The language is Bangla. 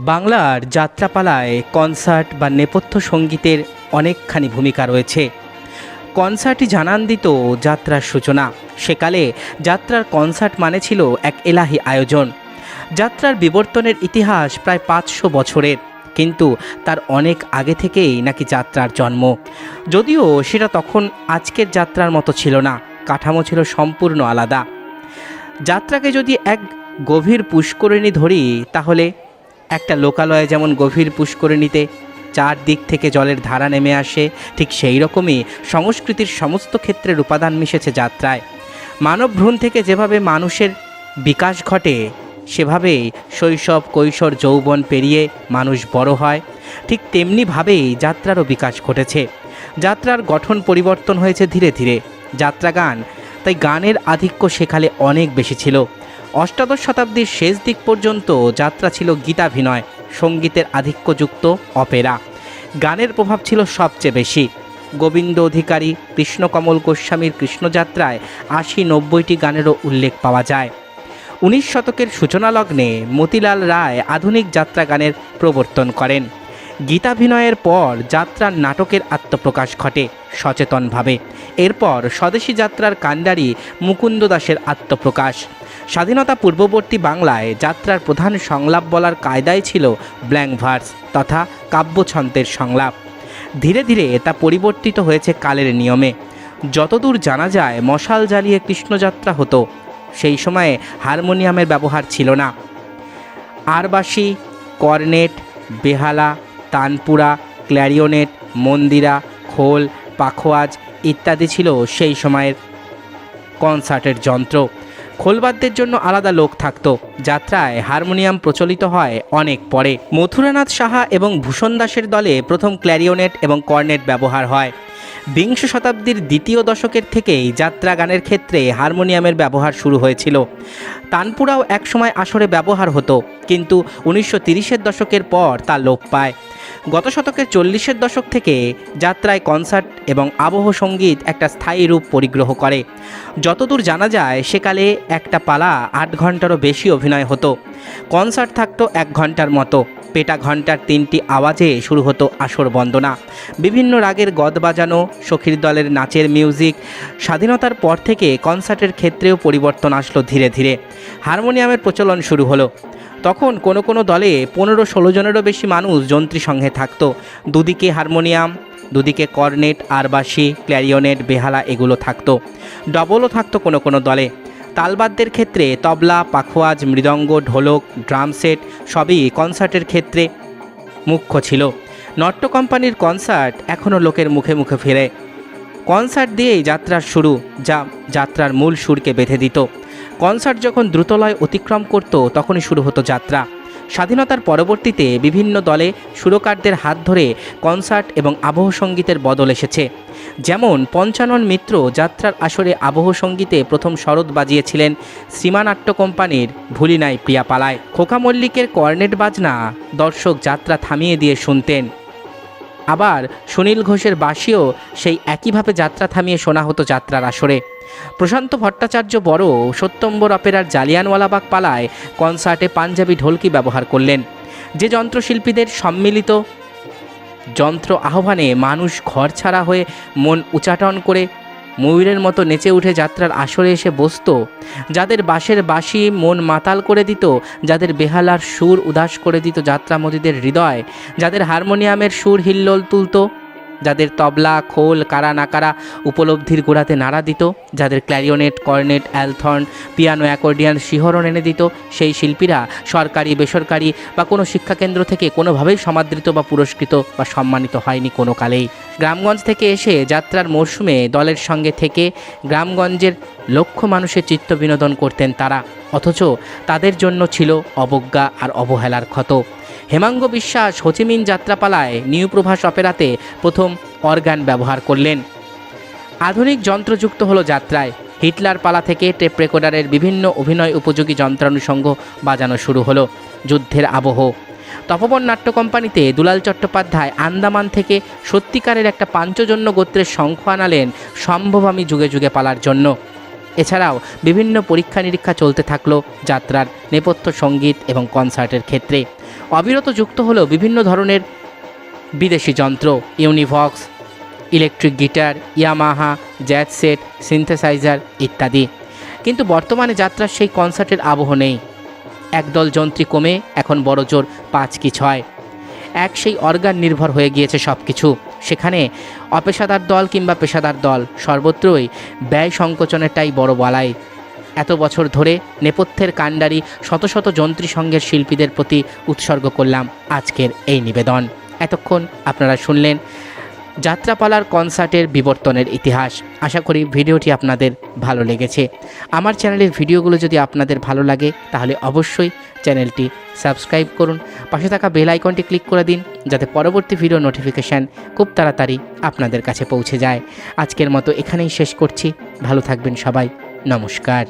বাংলার যাত্রাপালায় কনসার্ট বা নেপথ্য সঙ্গীতের অনেকখানি ভূমিকা রয়েছে। কনসার্টই জানান দিত যাত্রার সূচনা। সেকালে যাত্রার কনসার্ট মানে ছিল এক এলাহি আয়োজন। যাত্রার বিবর্তনের ইতিহাস প্রায় পাঁচশো বছরের, কিন্তু তার অনেক আগে থেকেই নাকি যাত্রার জন্ম। যদিও সেটা তখন আজকের যাত্রার মতো ছিল না, কাঠামো ছিল সম্পূর্ণ আলাদা। যাত্রাকে যদি এক গভীর পুষ্করিণী ধরি, তাহলে একটা লোকালয়ে যেমন গভীর পুষ্করিণীতে চারদিক থেকে জলের ধারা নেমে আসে, ঠিক সেই রকমই সংস্কৃতির সমস্ত ক্ষেত্রের উপাদান মিশেছে যাত্রায়। মানব ভ্রূণ থেকে যেভাবে মানুষের বিকাশ ঘটে, সেভাবেই শৈশব, কৈশোর, যৌবন পেরিয়ে মানুষ বড় হয়, ঠিক তেমনিভাবেই যাত্রারও বিকাশ ঘটেছে। যাত্রার গঠন পরিবর্তন হয়েছে ধীরে ধীরে। যাত্রা গান তাই গানের আধিক্য সেকালে অনেক বেশি ছিল। অষ্টাদশ শতাব্দীর শেষ দিক পর্যন্ত যাত্রা ছিল গীতাভিনয়, সঙ্গীতের আধিক্যযুক্ত অপেরা। গানের প্রভাব ছিল সবচেয়ে বেশি। গোবিন্দ অধিকারী কৃষ্ণকমল গোস্বামীর কৃষ্ণযাত্রায় আশি নব্বইটি গানেরও উল্লেখ পাওয়া যায়। উনিশ শতকের সূচনা লগ্নে মতিলাল রায় আধুনিক যাত্রা গানের প্রবর্তন করেন। গীতাভিনয়ের পর যাত্রার নাটকের আত্মপ্রকাশ ঘটে সচেতনভাবে। এরপর স্বদেশী যাত্রার কাণ্ডারি মুকুন্দ দাসের আত্মপ্রকাশ। স্বাধীনতা পূর্ববর্তী বাংলায় যাত্রার প্রধান সংলাপ বলার কায়দায় ছিল ব্ল্যাঙ্ক ভার্স তথা কাব্যছন্দের সংলাপ। ধীরে ধীরে তা পরিবর্তিত হয়েছে কালের নিয়মে। যতদূর জানা যায়, মশাল জ্বালিয়ে কৃষ্ণযাত্রা হতো। সেই সময়ে হারমোনিয়ামের ব্যবহার ছিল না। আরবাসি কর্নেট, বেহালা, তানপুরা, ক্ল্যারিওনেট, মন্দিরা, খোল, পাখোয়াজ ইত্যাদি ছিল সেই সময়ের কনসার্টের যন্ত্র। খোলবাদ্যের জন্য আলাদা লোক থাকতো। যাত্রায় হারমোনিয়াম প্রচলিত হয় অনেক পরে। মথুরানাথ সাহা এবং ভূষণ দাসের দলে প্রথম ক্ল্যারিওনেট এবং কর্নেট ব্যবহার হয়। বিংশ শতাব্দীর দ্বিতীয় দশকের থেকেই যাত্রা গানের ক্ষেত্রে হারমোনিয়ামের ব্যবহার শুরু হয়েছিল। তানপুরাও একসময় আসরে ব্যবহার হতো, কিন্তু উনিশশো তিরিশের দশকের পর তা লোপ পায়। গত শতকের চল্লিশের দশক থেকে যাত্রায় কনসার্ট এবং আবহ সংগীত একটা স্থায়ী রূপ পরিগ্রহ করে। যতদূর জানা যায়, সেকালে একটা পালা আট ঘন্টারও বেশি অভিনয় হতো। কনসার্ট থাকতো এক ঘণ্টার মতো। পেটা ঘণ্টার তিনটি আওয়াজে শুরু হতো আসর বন্দনা। বিভিন্ন রাগের গদ বাজানো, সখীর দলের নাচের মিউজিক। স্বাধীনতার পর থেকে কনসার্টের ক্ষেত্রেও পরিবর্তন আসলো ধীরে ধীরে। হারমোনিয়ামের প্রচলন শুরু হলো। তখন কোনো কোনো দলে পনেরো ষোলো জনেরও বেশি মানুষ যন্ত্রী সঙ্গে থাকতো। দুদিকে হারমোনিয়াম, দুদিকে কর্নেট, আরবাসি, ক্ল্যারিওনেট, বেহালা এগুলো থাকতো। ডবলও থাকতো কোনো কোনো দলে। তালবাদ্যের ক্ষেত্রে তবলা, পাখোয়াজ, মৃদঙ্গ, ঢোলক, ড্রাম সেট সবই কনসার্টের ক্ষেত্রে মুখ্য ছিল। নট্য কোম্পানির কনসার্ট এখনও লোকের মুখে মুখে ফেরে। কনসার্ট দিয়েই যাত্রার শুরু, যা যাত্রার মূল সুরকে বেঁধে দিত। কনসার্ট যখন দ্রুতলয় অতিক্রম করত, তখনই শুরু হতো যাত্রা। স্বাধীনতার পরবর্তীতে বিভিন্ন দলে সুরকারদের হাত ধরে কনসার্ট এবং আবহ সঙ্গীতের বদল এসেছে। যেমন পঞ্চানন মিত্র যাত্রার আসরে আবহ সঙ্গীতে প্রথম শরৎ বাজিয়েছিলেন শ্রীমানাট্য কোম্পানির ভুলি নাই প্রিয়া পালায় খোকা মল্লিকের কর্নেট বাজনা দর্শক যাত্রা থামিয়ে দিয়ে শুনতেন। আবার সুনীল ঘোষের বাসিও সেই একইভাবে যাত্রা থামিয়ে শোনা হতো যাত্রার আসরে। প্রশান্ত ভট্টাচার্য বড় সত্যম্বর অপেরার জালিয়ানওয়ালাবাগ পালায় কনসার্টে পাঞ্জাবি ঢোলকি ব্যবহার করলেন। যে যন্ত্রশিল্পীদের সম্মিলিত যন্ত্র আহ্বানে মানুষ ঘর ছাড়া হয়ে মন উচাটন করে ময়ূরের মতো নেচে উঠে যাত্রার আসরে এসে বসত। যাদের বাঁশের বাঁশি মন মাতাল করে দিত, যাদের বেহালার সুর উদাস করে দিত যাত্রা যাত্রামোদীদের হৃদয়, যাদের হারমোনিয়ামের সুর হিল্লোল তুলতো। যাদের তবলা, খোল, কারা নাকারা উপলব্ধির গোড়াতে নাড়া দিত, যাদের clarinet cornet, althorn, piano, accordion, শিহরণ এনে দিত, সেই শিল্পীরা সরকারি, বেসরকারি বা কোনো শিক্ষাকেন্দ্র থেকে কোনোভাবেই সমাদৃত বা পুরস্কৃত বা সম্মানিত হয়নি কোনো কালেই। গ্রামগঞ্জ থেকে এসে যাত্রার মরশুমে দলের সঙ্গে থেকে গ্রামগঞ্জের লক্ষ মানুষের চিত্ত বিনোদন করতেন তারা, অথচ তাদের জন্য ছিল অবজ্ঞা আর অবহেলার ক্ষত। Hemanga Biswas Ho Chi Minh যাত্রাপালায় new Prabhas অপেরাতে প্রথম অর্গান ব্যবহার করলেন। আধুনিক যন্ত্রযুক্ত হলো যাত্রায়। হিটলার পালা থেকে টেপ রেকর্ডারের বিভিন্ন অভিনয় উপযোগী যন্ত্রানুষঙ্গ বাজানো শুরু হলো। যুদ্ধের আবহ। তপবন নাট্য কোম্পানিতে দুলাল চট্টোপাধ্যায় আন্দামান থেকে সত্যিকারের একটা পাঞ্চজন্য গোত্রের শঙ্খ আনালেন সম্ভবামী যুগে যুগে পালার জন্য। এছাড়াও বিভিন্ন পরীক্ষা নিরীক্ষা চলতে থাকল যাত্রার নেপথ্য সংগীত এবং কনসার্টের ক্ষেত্রে। অবিরত যুক্ত হলো বিভিন্ন ধরনের বিদেশি যন্ত্র, Univox, electric guitar, Yamaha, jazz set, synthesizer ইত্যাদি। কিন্তু বর্তমানে যাত্রার সেই কনসার্টের আবহ নেই। একদল যন্ত্রী কমে এখন বড় জোর পাঁচ কি ছয়। এক সেই অর্গান নির্ভর হয়ে গিয়েছে সব কিছু সেখানে অপেশাদার দল কিংবা পেশাদার দল সর্বত্রই ব্যয় সংকোচনেরটাই বড় বলাই। এত বছর ধরে নেপথ্যের কাণ্ডারি শত শত যন্ত্রী সঙ্গের শিল্পীদের প্রতি উৎসর্গ করলাম আজকের এই নিবেদন। এতক্ষণ আপনারা শুনলেন যাত্রাপালার কনসার্টের বিবর্তনের ইতিহাস। আশা করি ভিডিওটি আপনাদের ভালো লেগেছে। আমার চ্যানেলের ভিডিওগুলো যদি আপনাদের ভালো লাগে, তাহলে অবশ্যই চ্যানেলটি সাবস্ক্রাইব করুন। পাশে থাকা বেল আইকনটি ক্লিক করে দিন, যাতে পরবর্তী ভিডিও নোটিফিকেশান খুব তাড়াতাড়ি আপনাদের কাছে পৌঁছে যায়। আজকের মতো এখানেই শেষ করছি। ভালো থাকবেন সবাই। নমস্কার